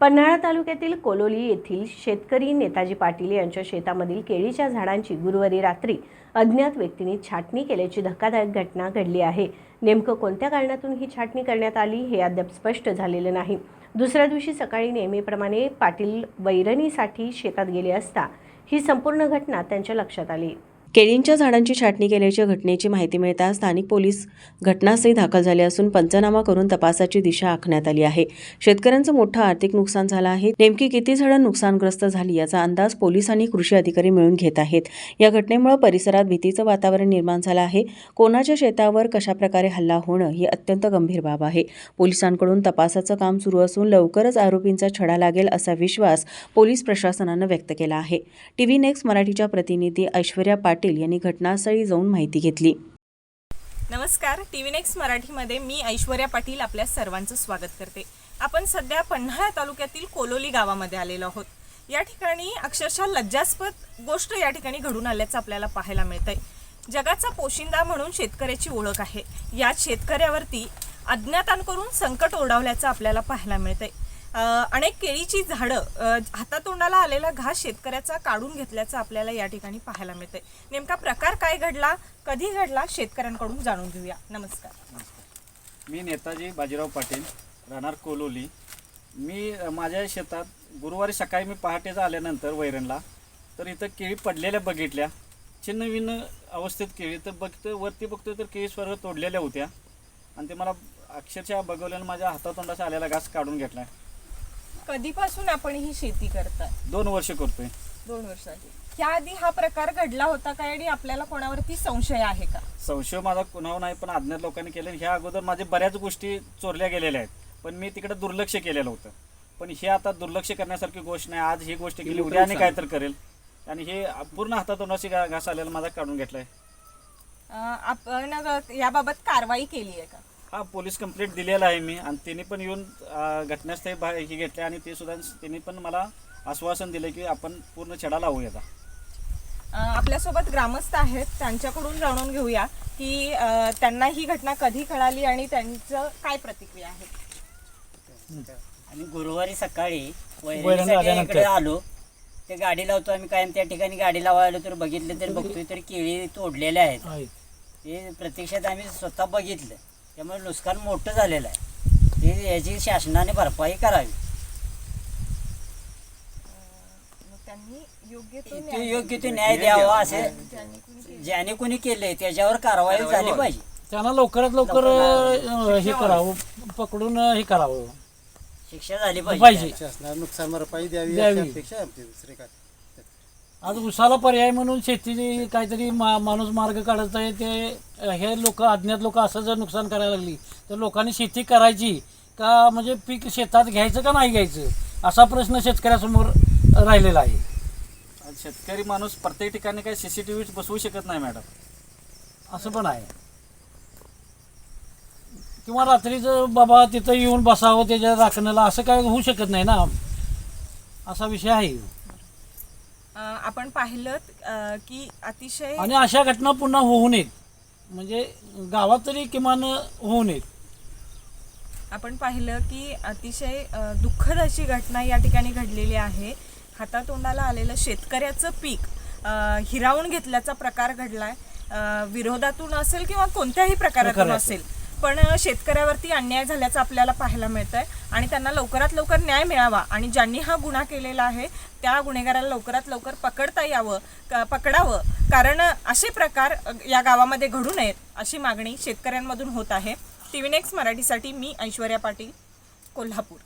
पन्हाळा तालुक्यातील कोलोली येथील शेतकरी नेताजी पाटील यांच्या शेतामधील केळीच्या झाडांची गुरुवारी रात्री अज्ञात व्यक्तींनी छाटणी केल्याची धक्कादायक घटना घडली आहे. नेमकं कोणत्या कारणातून ही छाटणी करण्यात आली हे अद्याप स्पष्ट झालेलं नाही. दुसऱ्या दिवशी सकाळी नेहमीप्रमाणे पाटील वैरणीसाठी शेतात गेले असता ही संपूर्ण घटना त्यांच्या लक्षात आली. केळींच्या झाडांची छाटणी केल्याच्या घटनेची माहिती मिळताच स्थानिक पोलीस घटनास्थळी दाखल झाले असून पंचनामा करून तपासाची दिशा आखण्यात आली आहे. शेतकऱ्यांचं मोठं आर्थिक नुकसान झालं आहे. नेमकी किती झाडं नुकसानग्रस्त झाली याचा अंदाज पोलीस आणि कृषी अधिकारी मिळून घेत आहेत. या घटनेमुळे परिसरात भीतीचं वातावरण निर्माण झालं आहे. कोणाच्या शेतावर कशाप्रकारे हल्ला होणं ही अत्यंत गंभीर बाब आहे. पोलिसांकडून तपासाचं काम सुरू असून लवकरच आरोपींचा छडा लागेल असा विश्वास पोलीस प्रशासनानं व्यक्त केला आहे. टीव्ही नेक्स्ट मराठीच्या प्रतिनिधी ऐश्वर्या पाटील यांनी घटनास्थळी जाऊन माहिती घेतली. नमस्कार टी व्ही नेक्स्ट मराठीमध्ये मी ऐश्वर्या पाटील आपल्या सर्वांचं स्वागत करते. आपण सध्या पन्हाळा तालुक्यातील कोलोली गावामध्ये आलेलो आहोत. या ठिकाणी अक्षरशः लज्जास्पद गोष्ट या ठिकाणी घडून आल्याचं आपल्याला पाहायला मिळतंय. जगाचा पोशिंदा म्हणून शेतकऱ्याची ओळख आहे. या शेतकऱ्यावरती अज्ञातांकडून संकट ओढावल्याचं आपल्याला पाहायला मिळत आहे अनेक केळीची झाडं हातातोंडाला आलेला घास शेतकऱ्याचा काढून घेतल्याचं आपल्याला या ठिकाणी पाहायला मिळतंय. नेमका प्रकार काय घडला कधी घडला शेतकऱ्यांकडून जाणून घेऊया. नमस्कार. मी नेताजी बाजीराव पाटील राहणार कोलोली. मी माझ्या शेतात गुरुवारी सकाळी मी पहाटेच आल्यानंतर वैरणला तर इथं केळी पडलेल्या बघितल्या. छिन्नविन्न अवस्थेत केळी तर बघतो वरती बघतो तर केळी स्वर्ग तोडलेल्या होत्या. आणि ते मला अक्षरशः बघवल्यानं माझ्या हातातोंडाचा आलेला घास काढून घेतला. कधीपासून आपण ही शेती करताय दोन वर्ष करतोय. दोन वर्षाची याआधी हा प्रकार घडला होता का आणि आपल्याला कोणावरती संशय आहे का? संशय माझा कुणावर नाही पण अज्ञात लोकांनी केले ह्या अगोदर माझे बऱ्याच गोष्टी चोरल्या गेलेल्या आहेत. पण मी तिकडे दुर्लक्ष केलेलं होतं. पण हे आता दुर्लक्ष करण्यासारखी गोष्ट नाही. आज ही गोष्ट केली उद्या आणि काय तर करेल. आणि हे पूर्ण हातातोंडाशी घा- घास आलेला माझा काढून घेतलाय. अं, आपण याबाबत कारवाई केली आहे का? हा पोलीस कंप्लेंट दिलेला आहे मी आणि त्यांनी पण येऊन घटनास्थळी भा- हे घेतले आणि ते सुद्धा त्यांनी पण मला आश्वासन दिलं की आपण पूर्ण छडा लावू याचा अं, आपल्यासोबत ग्रामस्थ आहेत त्यांच्याकडून जाणून घेऊया की त्यांना ही घटना कधी कळाली आणि त्यांचं काय प्रतिक्रिया आहे? आणि गुरुवारी सकाळी. इकडे आलो. ते गाडी लावतो आम्ही कायम त्या ठिकाणी गाडी लावायला तर बघितलं तर बघतोय तर केळी तोडलेल्या आहेत. ते प्रत्यक्षात आम्ही स्वतः बघितलं. त्यामुळे नुकसान मोठं झालेलं आहे. ते याची शासनाने भरपाई करावी. त्यांनी योग्य तो ते न्याय योग्य तो न्याय द्यावा असे ज्याने कोणी केले त्याच्यावर कारवाई झाली पाहिजे. त्यांना लवकरात लवकर अं, हे करावं. पकडून अं, हे करावं. शिक्षा झाली पाहिजे. पाहिजे. शासनाला नुकसान भरपाई द्यावी द्यावी. अशी अपेक्षा आहे आमची दुसरी काय आज उसाला पर्याय म्हणून शेतीची काहीतरी मा माणूस मार्ग काढत आहे ते हे लोक अज्ञात लोक असं जर नुकसान करायला लागली तर लोकांनी शेती करायची का म्हणजे पीक शेतात घ्यायचं का नाही घ्यायचं? असा प्रश्न शेतकऱ्यासमोर राहिलेला आहे. शेतकरी माणूस प्रत्येक ठिकाणी काही सीसीटीव्ही बसवू शकत नाही मॅडम. असं पण आहे. किंवा रात्रीचं बाबा तिथं येऊन बसावं त्याच्या राखण्याला असं काय होऊ शकत नाही ना? असा विषय आहे. आपण पाहिलं की अतिशय आणि अशा घटना पुन्हा होऊ नयेत म्हणजे गावात तरी किमान होऊ नयेत आपण पाहिलं की अतिशय दुःखद अशी घटना या ठिकाणी घडलेली आहे. हातातोंडाला आलेलं शेतकऱ्याचं पीक हिरावून घेतल्याचा प्रकार घडलाय. विरोधातून असेल किंवा कोणत्याही प्रकारातून. असेल पण शेतकऱ्यावरती अन्याय झाल्याचं आपल्याला पाहायला मिळतंय आणि त्यांना लवकरात लवकर न्याय मिळावा आणि ज्यांनी हा गुन्हा केलेला आहे त्या गुन्हेगाराला लवकरात लवकर पकडता यावं क- पकडावं. कारण असे प्रकार या गावामध्ये घडू नयेत अशी मागणी शेतकऱ्यांमधून होत आहे. टी व्ही नेक्स्ट मराठीसाठी मी ऐश्वर्या पाटील कोल्हापूर.